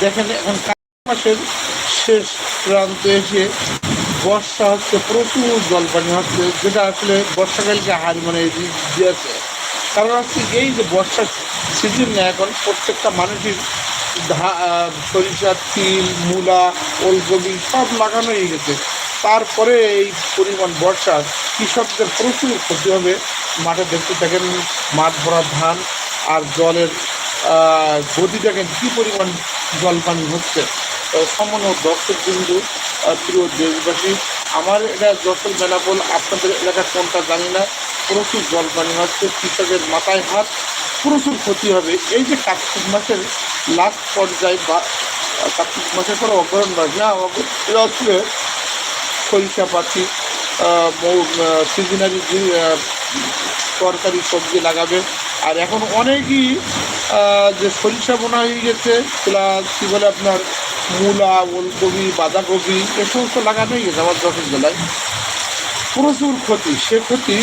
দেখেন এখন কার্তিক মাসের শেষ প্রান্তে এসে বর্ষা হচ্ছে, প্রচুর জলপানি হচ্ছে, যেটা আসলে বর্ষাকালকে হার মানে দিয়েছে। কারণ হচ্ছে এই যে বর্ষার সিজনে এখন, প্রত্যেকটা মানুষের ধা- সরিষা, তিল, মূলা, ওলকপি সব লাগানো হয়ে গেছে। তারপরে এই পরিমাণ বর্ষা, কৃষকদের প্রচুর ক্ষতি হবে। মাঠে দেখতে থাকেন, মাঠ ভরা ধান আর জলের গতি দেখেন কী পরিমাণ জল পানি হচ্ছে সামান্য দর্শক বিন্দু প্রিয় দেশবাসী, আমার এটা যশোর বেনাপোল, আপনাদের এলাকা কোনটা জানি না, প্রচুর জল পানি হচ্ছে, কৃষকের মাথায় হাত, প্রচুর ক্ষতি হবে। এই যে কার্তিক মাসের লাস্ট পর্যায়ে বা, কার্তিক মাসের পরে মাস না হচ্ছে সরিষা পাতি সিজনারি তরকারি, সবজি লাগাবে। আর এখন অনেকই যে সরিষা বোনা হয়ে গেছে প্লাস কী বলে আপনার মূলা, ওলকপি, বাঁধাকপি, এ সমস্ত লাগানো হয়ে গেছে আমার যশোর জেলায়। প্রচুর ক্ষতি। সে ক্ষতি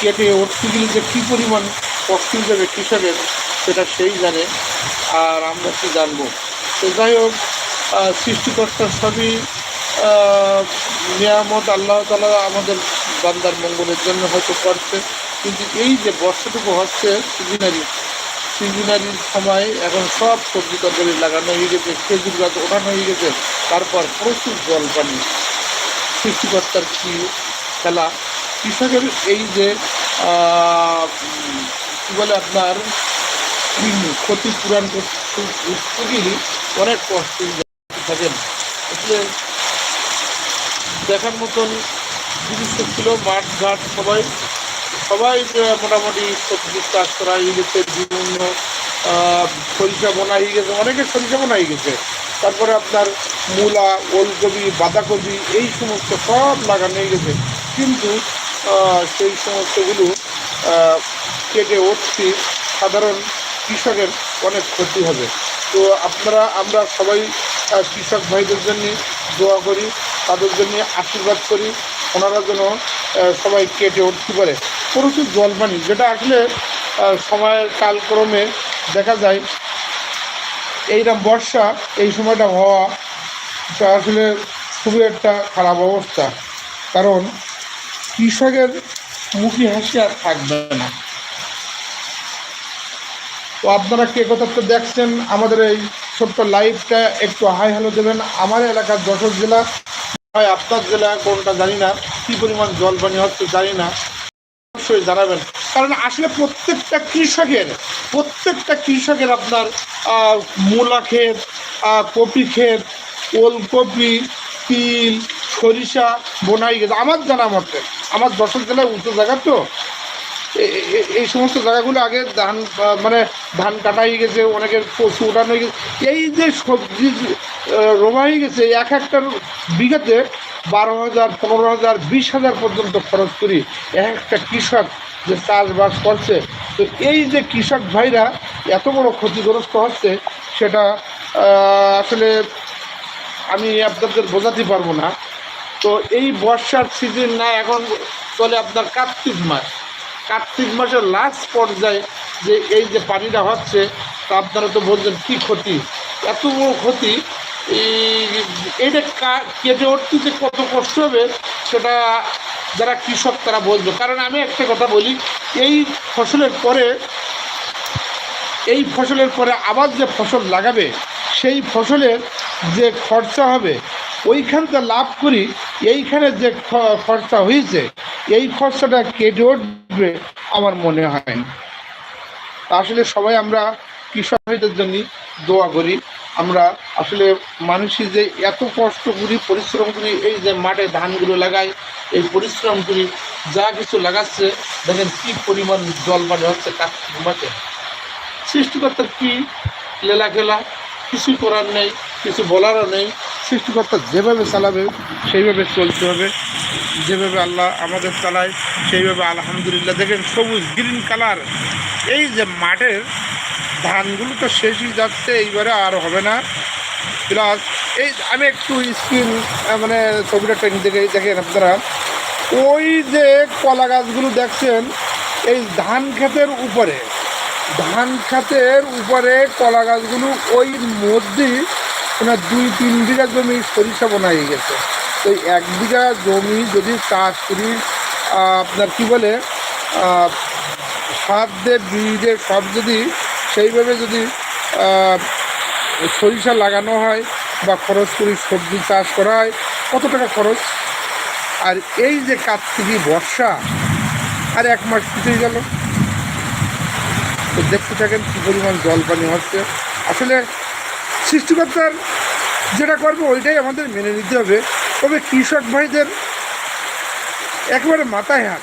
কেটে উঠতে গেলে যে কী পরিমাণ কষ্ট যাবে কৃষকের, সেটা সেই জানে। আর আমরা কি জানব? তো যাই হোক সৃষ্টিকর্তার সবই নিয়ামত আল্লাহ তালা আমাদের বান্দার মঙ্গলের জন্য হয়তো করছে। কিন্তু এই যে বর্ষাটুকু হচ্ছে সিজনারি সিজনারির সময় এখন সব সবজি তরকারি লাগানো হয়ে গেছে, খেজুর গাছ ওঠানো হয়ে গেছে, তারপর প্রচুর জল পানি সৃষ্টিকর্তার কি খেলা? কৃষকের এই যে কি বলে আপনার, ক্ষতিপূরণ করতে অনেক কষ্ট থাকেন আসলে দেখার মতন জিনিস ছিল, মাঠ, ঘাট, সবাই। সবাই মোটামুটি সবজি চাষ করা হয়ে গেছে, বিভিন্ন সরিষা বোনা হয়ে গেছে, অনেকে সরিষা বোনা হয়ে গেছে। তারপরে আপনার মূলা, ওলকপি, বাঁধাকপি, এই সমস্ত সব লাগানো হয়ে গেছে। কিন্তু সেই সমস্তগুলো কেটে উঠতে সাধারণ কৃষকের অনেক ক্ষতি হবে। তো আপনারা, আমরা সবাই কৃষক ভাইদের জন্য দোয়া করি। তাদের জন্য আশীর্বাদ করি, ওনারা যেন সবাই কেটে উঠতে পারে প্রচুর জলপানি, যেটা আসলে সময়ের কালক্রমে দেখা যায় এইরকম বর্ষা, এই সময়টা হওয়া, এটা আসলে খুবই একটা খারাপ অবস্থা। কারণ কৃষকের মুখে হাসি আর থাকবে না। তো আপনারা কে কথা তো দেখছেন? আমাদের এই ছোট্ট লাইভটা একটু হাই হ্যালো দেবেন। আমার এলাকার যশোর জেলা হয় আপনার জেলা কোনটা জানি না, কী পরিমাণ জল পানি হচ্ছে জানি না। অবশ্যই জানাবেন। কারণ আসলে প্রত্যেকটা কৃষকের প্রত্যেকটা কৃষকের আপনার মূলা ক্ষেত কপি ক্ষেত, ওলকপি, তিল, সরিষা, বোনাই গেছে। আমার জানা মতে, আমার যশোর জেলায় উঁচু জায়গা তো। এই সমস্ত জায়গাগুলো আগে ধান মানে ধান কাটা হয়ে গেছে, অনেকের পশু উঠানো হয়ে গেছে। এই যে সবজি রোয়া হয়ে গেছে, এক একটা বিঘাতে বারো হাজার, পনেরো হাজার, বিশ হাজার পর্যন্ত খরচ করি। এক একটা কৃষক যে চাষবাস করছে, তো এই যে কৃষক ভাইরা এত বড় ক্ষতিগ্রস্ত হচ্ছে, সেটা আসলে আমি আপনাদের বোঝাতে পারব না। তো এই বর্ষার সিজন না, এখন চলে আপনার কার্তিক মাস। কার্তিক মাসের লাস্ট পর্যায়ে যে এই যে পানিটা হচ্ছে, তা আপনারা তো বলছেন, কী ক্ষতি? এত বড় ক্ষতি কা- কেটে উঠতে যে কত কষ্ট হবে, সেটা যারা কৃষক তারা বলবে। কারণ আমি একটা কথা বলি, এই ফসলের পরে, এই ফসলের পরে আবার যে ফসল লাগাবে, সেই ফসলের যে খরচা হবে, ওইখানটা লাভ করি, এইখানে যে খরচা হয়েছে এই খরচাটা কেটে উঠবে আমার মনে হয় না। আসলে সবাই আমরা কৃষক ভাইদের জন্য দোয়া করি। আমরা আসলে মানুষই যে এত কষ্ট করি পরিশ্রম করি এই যে মাঠে ধানগুলো লাগাই এই পরিশ্রম করি যা কিছু লাগাচ্ছে, দেখেন কী পরিমাণ জল পানি হচ্ছে কার্তিক মাঠে। সৃষ্টিকর্তার কি লীলা খেলা কিছু করার নেই, কিছু বলারও নেই। সৃষ্টিকর্তা যেভাবে চালাবে, সেইভাবে চলতে হবে। যেভাবে আল্লাহ আমাদের চালায়, সেইভাবে আলহামদুলিল্লাহ। দেখেন সবুজ গ্রিন কালার এই যে মাঠের ধানগুলো তো শেষই যাচ্ছে, এইবারে আর হবে না। প্লাস এই আমি একটু স্ক্রিন মানে ছবিটা টেনে দেখে দেখেন আপনারা। ওই যে কলা গাছগুলো দেখছেন, এই ধান ক্ষেতের উপরে, ধান খাতের উপরে কলা গাছগুলো ওই মধ্যেই ওনার দুই তিন বিঘা জমি সরিষা বোনা হয়ে গেছে। তো এক বিঘা জমি যদি চাষ করি আপনার কি বলে সার দিয়ে, বীজ সব যদি সেইভাবে যদি সরিষা লাগানো হয় বা খরচ করি সবজি চাষ করা হয়, কত টাকা খরচ? আর এই যে কার্তিকী বর্ষা, আর এক মাস পিছিয়ে গেল। তো দেখতে থাকেন কী পরিমাণ জল পানি হচ্ছে। আসলে সৃষ্টিকর্তার যেটা করবে, ওইটাই আমাদের মেনে নিতে হবে। তবে কৃষক ভাইদের একেবারে মাথায় হাত।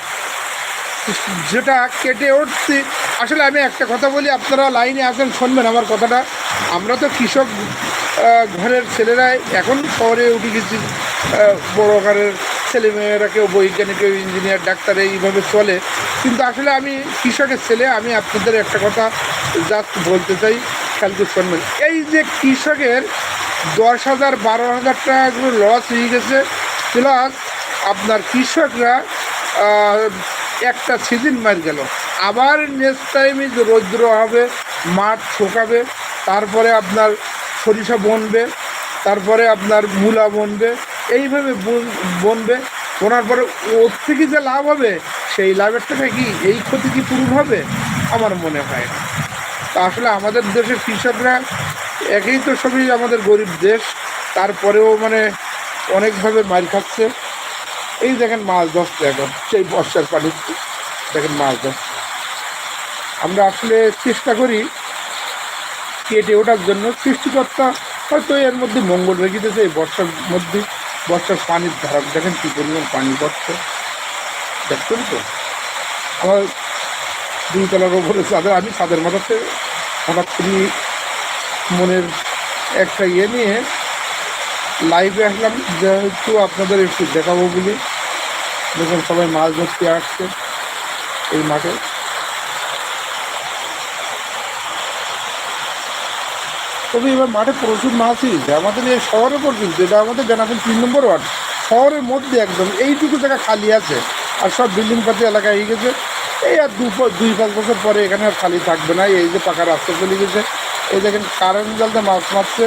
যেটা কেটে উঠছে আসলে আমি একটা কথা বলি, আপনারা লাইনে আসেন, শুনবেন আমার কথাটা। আমরা তো কৃষক ঘরের ছেলেরাই। এখন শহরে উঠে গেছি বড় ঘরের ছেলেমেয়েরা কেউ বৈজ্ঞানিক, কেউ ইঞ্জিনিয়ার, ডাক্তার, এইভাবে চলে। কিন্তু আসলে আমি কৃষকের ছেলে, আমি আপনাদের একটা কথা জাস্ট বলতে চাই। কালকে শুনবেন এই যে কৃষকের দশ হাজার, বারো হাজার টাকাগুলো লস হয়ে গেছে প্লাস আপনার কৃষকরা একটা সিজন মার গেল। আবার নেক্সট টাইমে যে রৌদ্র হবে, মাঠ শুকাবে, তারপরে আপনার সরিষা বনবে, তারপরে আপনার মূলা বনবে, এইভাবে বন- বনবে, বোনার পরে ওর থেকে যে লাভ হবে, সেই লাভের টাকা কি এই ক্ষতি কি পূরণ হবে? আমার মনে হয় না। আসলে আমাদের দেশের কৃষকরা একেই তো সবই আমাদের গরিব দেশ, তারপরেও মানে অনেকভাবে মার খাচ্ছে। এই দেখেন মাছ ধরছে এখন, সেই বর্ষার পানি। দেখেন মাছ ধরছে। আমরা আসলে চেষ্টা করি কেটে ওঠার জন্য। সৃষ্টিকর্তা হয়তো এর মধ্যে মঙ্গল রেখে দিয়েছে এই বর্ষার মধ্যে। বর্ষার পানির ধারা, দেখেন কী পরিমাণ পানি পড়ছে দেখছেন তো? আমার দুই তলার ওপরে চাঁদের, আমি ছাদের মাথাতে হঠাৎ করে মনের একটা ইয়ে নিয়ে লাইভে আসলাম যেহেতু আপনাদের একটু দেখাবো বলে। দেখুন, সবাই মাছ ধরতে আসছে এই মাঠে। তবে এবার মাঠে প্রচুর মাছই আমাদের এই শহরে পর্যন্ত, এটা আমাদের বেনাপুর তিন নম্বর ওয়ার্ড, শহরের মধ্যে একদম, এইটুকু জায়গা খালি আছে। আর সব বিল্ডিং পাতি এলাকায় হয়ে গেছে। এই আর দু দুই পাঁচ বছর পরে এখানে আর খালি থাকবে না, এই যে পাকা রাস্তা চলে গেছে। এই দেখেন কারেন্ট জালতে মাছ মারছে,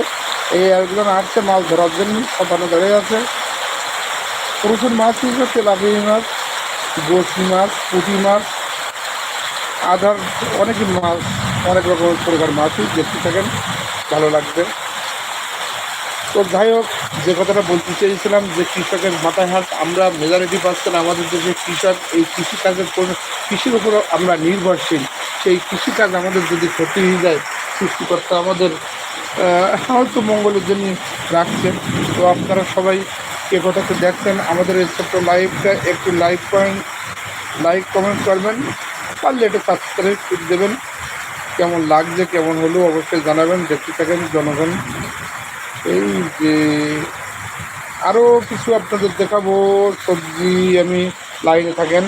এই এগুলো আসছে মাছ ধরার জন্য সবানো ধরে আছে। প্রচুর মাছ হয়েছে তেলাপিয়া মাছ গোসি মাছ, পুঁটি মাছ আধার অনেক মাছ, অনেক রকমের প্রকার মাছই দেখতে থাকেন, ভালো লাগবে। তো যাই হোক, যে কথাটা বলতে চেয়েছিলাম যে কৃষকের মাথায় হাত, আমরা মেজরিটি পাচ্ছেন আমাদের দেশে কৃষক, এই কৃষিকাজের কোনো, কৃষির উপর আমরা নির্ভরশীল। সেই কৃষিকাজ আমাদের যদি ক্ষতি হয়ে যায়, সৃষ্টিকর্তা আমাদের হয়তো মঙ্গলের জন্য রাখছেন। তো আপনারা সবাই এ কথাতে দেখছেন। আমাদের এই ছোট্ট লাইভটা একটু লাইক পয়েন্ট লাইক কমেন্ট করবেন। পারলে একটু সাবস্ক্রাইব করে দেবেন। কেমন লাগছে, কেমন হলো অবশ্যই জানাবেন। দেখতে থাকেন জনগণ। এই যে আরও কিছু আপনাদের দেখাবো, সবজি আমি লাইনে থাকেন।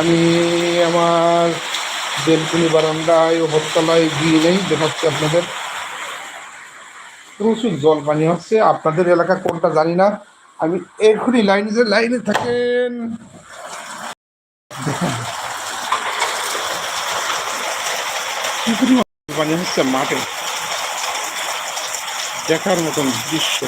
আমি আমার বেলকুনি বারান্দায় ও হরতলায় গিয়ে নেই, দেখাচ্ছি আপনাদের। প্রচুর জল পানি হচ্ছে, আপনাদের এলাকা কোনটা জানি না। আমি এখনই লাইনে যে লাইনে থাকেন। পানি হচ্ছে মাঠে। দেখার মতন দৃশ্য।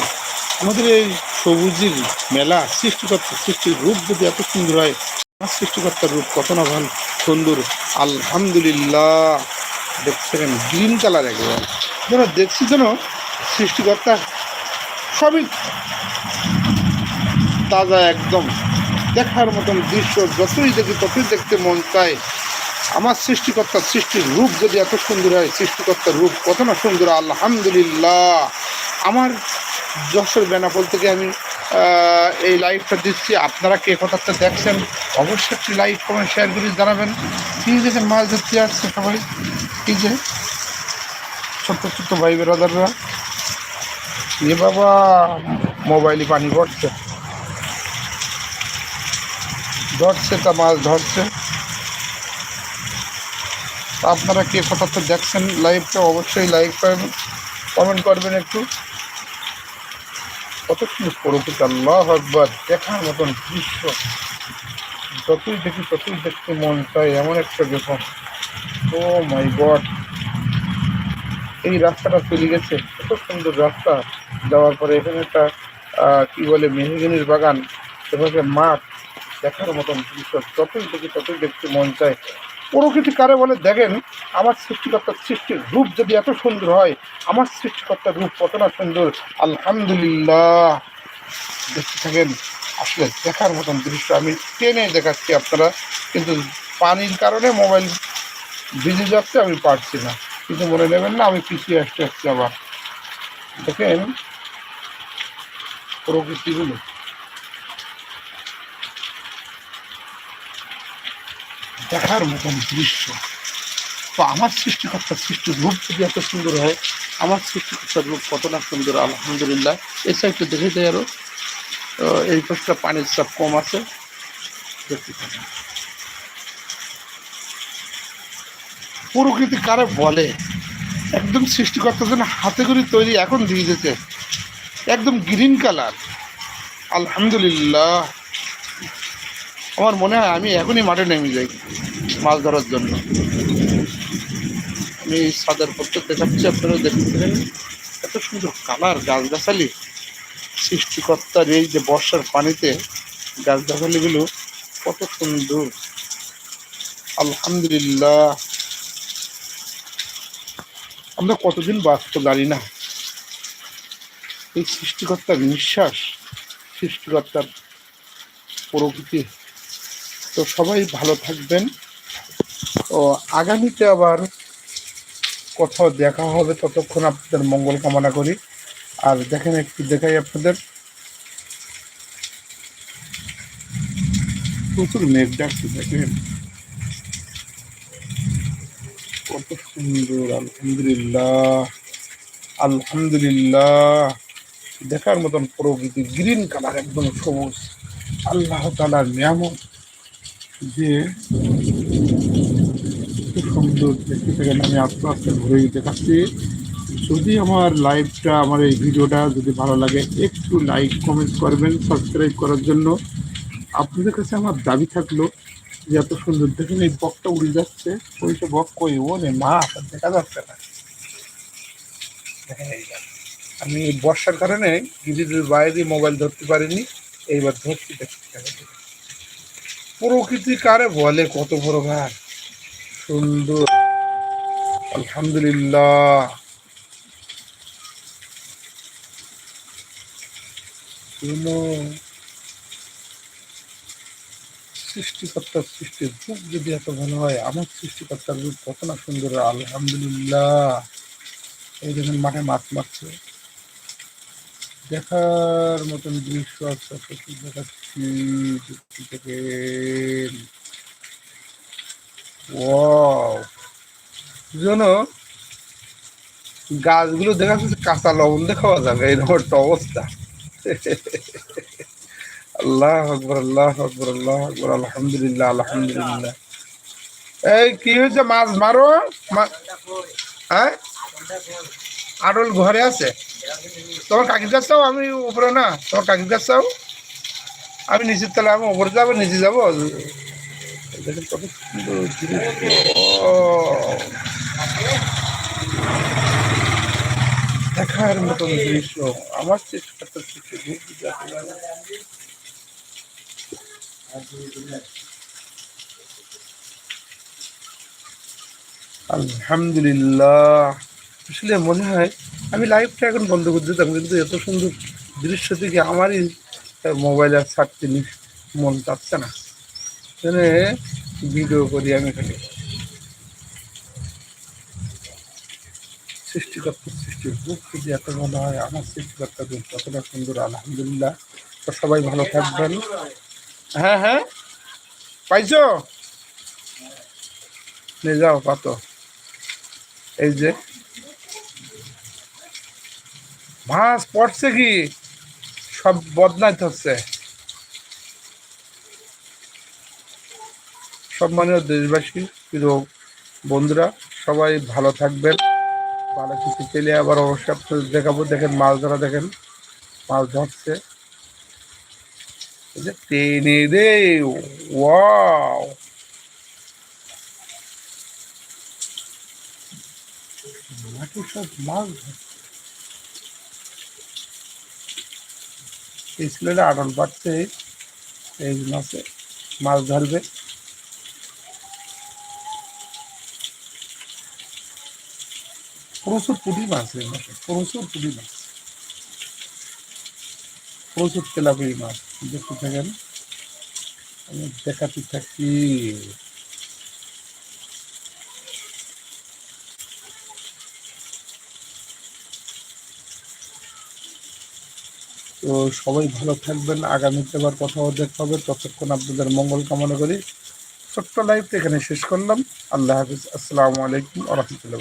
আমাদের এই সবুজের মেলা সৃষ্টিকর্তা সৃষ্টির রূপ যদি এত সুন্দর হয় আমার সৃষ্টিকর্তার রূপ কত না ভালো। সুন্দর। আলহামদুলিল্লাহ। দেখছেন গ্রিন কালার একবার। যেন দেখছি যেন সৃষ্টিকর্তা সবই তাজা একদম। দেখার মতন দৃশ্য যতই দেখি, ততই দেখতে মন চায়। আমার সৃষ্টিকর্তার সৃষ্টির রূপ যদি এত সুন্দর হয়, সৃষ্টিকর্তার রূপ কত না সুন্দর। আলহামদুলিল্লাহ। আমার যশোর বেনাপোল থেকে আমি এই লাইভটা দিচ্ছি। আপনারা কে কথাটা দেখছেন, অবশ্যই একটি লাইক কমেন্ট শেয়ার করে জানাবেন। কি দেখেন মাছ ধরতে আসছে সবাই কি যে ছোট্ট ছোট্ট ভাই বেরাদাররা এ বাবা মোবাইলে পানি পড়ছে ধরছে তা মাছ ধরছে। আপনারা কে কথাটা দেখছেন লাইভটা অবশ্যই লাইক করবেন কমেন্ট করবেন একটু। কতক্ষণ প্রকৃতি আল্লাহ একবার দেখার মতন দৃশ্য। যতই দেখি, ততই দেখতে মন চায় এমন একটা দেখো ও মাই গড। এই রাস্তাটা চলে গেছে কত সুন্দর রাস্তা। যাওয়ার পরে এখানে একটা কি বলে, মেহগিনির বাগান, এভাবে মাঠ, দেখার মতন দৃশ্য। যতই দেখি, ততই দেখতে মন চায়। প্রকৃতি কারে বলে দেখেন, আমার সৃষ্টিকর্তার সৃষ্টির রূপ যদি এত সুন্দর হয়, আমার সৃষ্টিকর্তার রূপ কত না সুন্দর। আলহামদুলিল্লাহ। দেখতে থাকেন, আসলে দেখার মতন দৃশ্য আমি টেনে দেখাচ্ছি আপনারা, কিন্তু পানির কারণে মোবাইল ভিজে যাচ্ছে, আমি পারছি না। কিন্তু মনে নেবেন না, আমি পিছিয়ে আসতে আসছি আবার। দেখেন, প্রকৃতিগুলো। দেখার মতন দৃশ্য। তো আমার সৃষ্টিকর্তার সৃষ্টির রূপ যদি এত সুন্দর হয়, আমার সৃষ্টিকর্তার রূপ কত না সুন্দর, আলহামদুলিল্লাহ। এই সাইডটা দেখে দেয় আরও এই পাশটা পানির চাপ কম আছে। দেখতে থাকেন। প্রকৃতি কারে বলে? একদম সৃষ্টিকর্তার জন্য হাতে করে তৈরি এখন দিয়ে দিতে একদম গ্রিন কালার। আলহামদুলিল্লাহ। আমার মনে হয় আমি এখনই মাঠে নেমে যাই মাছ ধরার জন্য। আমি সাদার পত্র দেখাচ্ছি আপনারা দেখতে পারেন এত সুন্দর কালার গাছগাছালি সৃষ্টিকর্তার এই যে বর্ষার পানিতে গাছগাছালিগুলো কত সুন্দর। আলহামদুলিল্লাহ। আমরা কতদিন বাঁচতে জানি না। এই সৃষ্টিকর্তার নিঃশ্বাস, সৃষ্টিকর্তার প্রকৃতি তো সবাই ভালো থাকবেন। ও আগামীতে আবার কোথাও দেখা হবে, ততক্ষণ আপনাদের মঙ্গল কামনা করি। আর দেখেন একটু দেখাই আপনাদের। প্রচুর মেঘ ডাকছে, দেখেন। কত সুন্দর, আলহামদুলিল্লাহ আলহামদুলিল্লাহ। দেখার মতন প্রকৃতি, গ্রিন কালার, একদম সবুজ। আল্লাহ তালার নিয়ামত। যে সুন্দর দেখতে থাকেন আমি আস্তে আস্তে ঘুরে দেখাচ্ছি যদি আমার লাইভটা আমার এই ভিডিওটা যদি ভালো লাগে, একটু লাইক কমেন্ট করবেন সাবস্ক্রাইব করার জন্য। আপনাদের কাছে আমার দাবি থাকল যে এত সুন্দর, দেখেন এই বকটা উড়ে যাচ্ছে। ওই ওইটা বক কই? ও নে মা দেখা যাচ্ছে না। আমি বর্ষার কারণে গিরির বাইরে মোবাইল ধরতে পারিনি, এইবার ধরছি দেখতে। প্রকৃতি কারে বলে কত বড় ভাই সুন্দর। আলহামদুলিল্লাহ। সৃষ্টিকর্তার সৃষ্টির রূপ যদি এত ভালো হয় আমার সৃষ্টিকর্তার রূপ কত না সুন্দর। আলহামদুলিল্লাহ। এই দেখুন মাঠে মাছ মারছে। দেখার মতন দৃশ্য আছে, সত্যি দেখাচ্ছি। দেখতে থাকেন। জানো গাছগুলো দেখা যাচ্ছে কাঁচা লবণ দেখাওয়া যাবে এরকম একটা অবস্থা। আল্লাহ আকবর আল্লাহ আকবর আল্লাহ আকবর, আলহামদুলিল্লাহ আলহামদুলিল্লাহ। এই, কি হয়েছে মাছ মারো? হ্যাঁ? আটল ঘরে আছে। তোমার কাকির কাছ চাও আমি উপরে না, তোমার কাকির কাছ চাও আমি নিচের তাহলে আমি উপরে যাব, নিচে যাব। দেখার মতন দৃশ্য। আমার চেষ্টা আলহামদুলিল্লাহ। আসলে মনে হয়, আমি লাইভটা এখন বন্ধ করে দিতাম, কিন্তু এত সুন্দর দৃশ্য থেকে আমারই মোবাইল আর ছাড়তে মন চাচ্ছে না। এখানে ভিডিও করি আমি এখানে সৃষ্টিকর্তার সৃষ্টির রূপ যদি এত ভালো হয় আমার সৃষ্টিকর্তার রূপ কতটা সুন্দর, আলহামদুলিল্লাহ। তো সবাই ভালো থাকবেন। হ্যাঁ হ্যাঁ। পাইছো? নিয়ে যাও, পাতো। এই যে মাছ পড়ছে কি? সব বদনাইতে হচ্ছে। সম্মানীয় দেশবাসী, প্রিয় বন্ধুরা, সবাই ভালো থাকবেন। ভালো কিছু পেলে আবার অবশ্যই আপনাদের দেখাবো। দেখেন, মাছ ধরা দেখেন, মাছ ধরছে। টেনে রে ওয়াও। সব মাছ ধরে। এই ছেলেরা আড়ল পাচ্ছে এই মাছে মাছ ধরবে। প্রচুর পুঁটি মাছ এই মাসে প্রচুর পুঁটি মাছ। প্রচুর তেলাপিয়া মাছ, দেখতে থাকেন। আমি দেখাতে থাকি। তো সবাই ভালো থাকবেন আগামীতে আবার কথা দেখা হবে। ততক্ষণ আপনাদের মঙ্গল কামনা করি। ছোট্ট লাইফ এখানে শেষ করলাম। আল্লাহ হাফিজ। আসসালামু আলাইকুম আ রহমতুল্লাহ